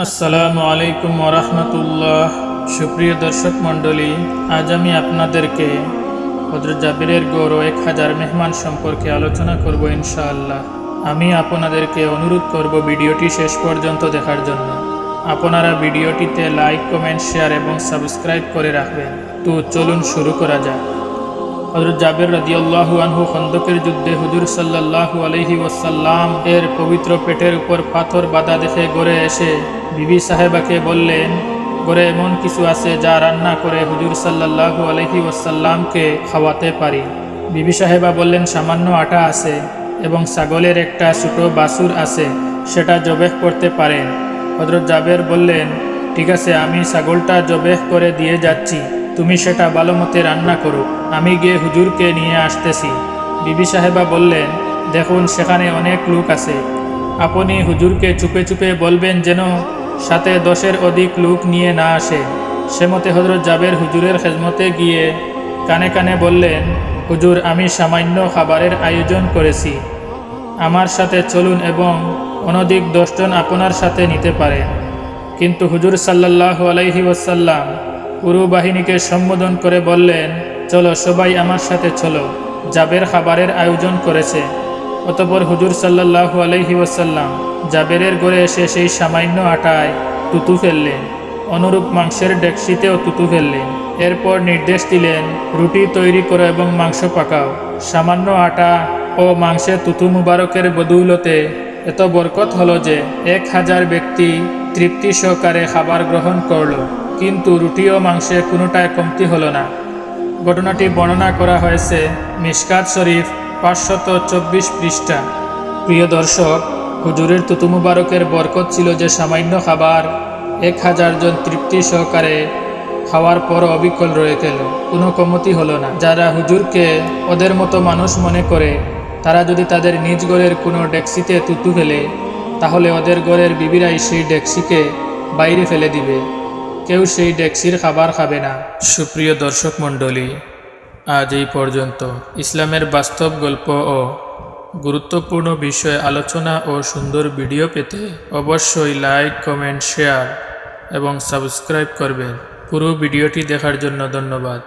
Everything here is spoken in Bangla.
আসসালামু আলাইকুম ওরহমতুল্লাহ সুপ্রিয় দর্শক মণ্ডলী, আজ আমি আপনাদেরকে হজরত জাবিরের গৌর এক হাজার মেহমান সম্পর্কে আলোচনা করব ইনশাআল্লাহ। আমি আপনাদেরকে অনুরোধ করব ভিডিওটি শেষ পর্যন্ত দেখার জন্য। আপনারা ভিডিওটিতে লাইক, কমেন্ট, শেয়ার এবং সাবস্ক্রাইব করে রাখবেন। তো চলুন শুরু করা যাক। হজরত জাবের রাদিয়াল্লাহু আনহু খন্দকের যুদ্ধে হুজুর সাল্লাল্লাহু আলাইহি ওয়াসাল্লাম এর পবিত্র পেটের উপর পাথর বাঁধা দেখে গড়ে এসে বিবি সাহেবাকে বললেন, গড়ে এমন কিছু আছে যা রান্না করে হুজুর সাল্লাল্লাহু আলাইহি ওয়াসাল্লামকে খাওয়াতে পারি। বিবি সাহেবা বললেন, সামান্য আটা আছে এবং ছাগলের একটা ছোটো বাসুর আছে, সেটা জবেহ করতে পারেন হজরত জাবের বললেন, ঠিক আছে, আমি ছাগলটা জবেহ করে দিয়ে যাচ্ছি। তুমি সেটা ভালো মতে রান্না করো। আমি গিয়ে হুজুরকে নিয়ে আসতেছি। বিবি সাহেবা বললেন, দেখুন, সেখানে অনেক লোক আছে। আপনি হুজুরকে চুপে চুপে বলবেন যেন সাথে দশের অধিক লোক নিয়ে না আসে। সে মতে হজরত জাবের হুজুরের খেজমতে গিয়ে কানে কানে বললেন, হুজুর, আমি সামান্য খাবারের আয়োজন করেছি। আমার সাথে চলুন এবং অনধিক দশজন আপনার সাথে নিতে পারে। কিন্তু হুজুর সাল্লাহ আলাইহি ওয়াসাল্লাম পুরো বাহিনীকে সম্বোধন করে বললেন, চলো সবাই আমার সাথে চলো। জাবের খাবারের আয়োজন করেছে। অতপর হুজুর সাল্লাহ আলাইহি ওয়াসাল্লাম জাবেরের গড়ে এসে সেই সামান্য আটায় তুতু ফেললেন। অনুরূপ মাংসের ডেকসিতেও তুতু ফেললেন। এরপর নির্দেশ দিলেন, রুটি তৈরি করো এবং মাংস পাকাও। সামান্য আটা ও মাংসের তুতু মুবারকের বদৌলতে এত বরকত হলো যে এক হাজার ব্যক্তি তৃপ্তি সহকারে খাবার গ্রহণ করল। কিন্তু রুটি ও মাংসে কোনোটায় কমতি হলো না। ঘটনাটি বর্ণনা করা হয়েছে মিসকাত শরীফ পাঁচশত চব্বিশ পৃষ্ঠা। প্রিয় দর্শক, হুজুরের তুতু মুবারকের বরকত ছিল যে সামান্য খাবার, এক হাজার জন তৃপ্তি সহকারে খাওয়ার পর অবিকল রয়ে গেল। কোনো কমতি হলো না। যারা হুজুরকে ওদের মতো মানুষ মনে করে, তারা যদি তাদের নিজ গড়ের কোনো ডেক্সিতে তুতু ফেলে, তাহলে ওদের গড়ের বিবিরাই সেই ডেক্সিকে বাইরে ফেলে দিবে। কেউ সেই ডেক্সির খাবার খাবে না। সুপ্রিয় দর্শক মণ্ডলী, আজ এই পর্যন্ত ইসলামের বাস্তব গল্প ও গুরুত্বপূর্ণ বিষয়ে আলোচনা ও সুন্দর ভিডিও পেতে অবশ্যই লাইক, কমেন্ট, শেয়ার এবং সাবস্ক্রাইব করবেন। পুরো ভিডিওটি দেখার জন্য ধন্যবাদ।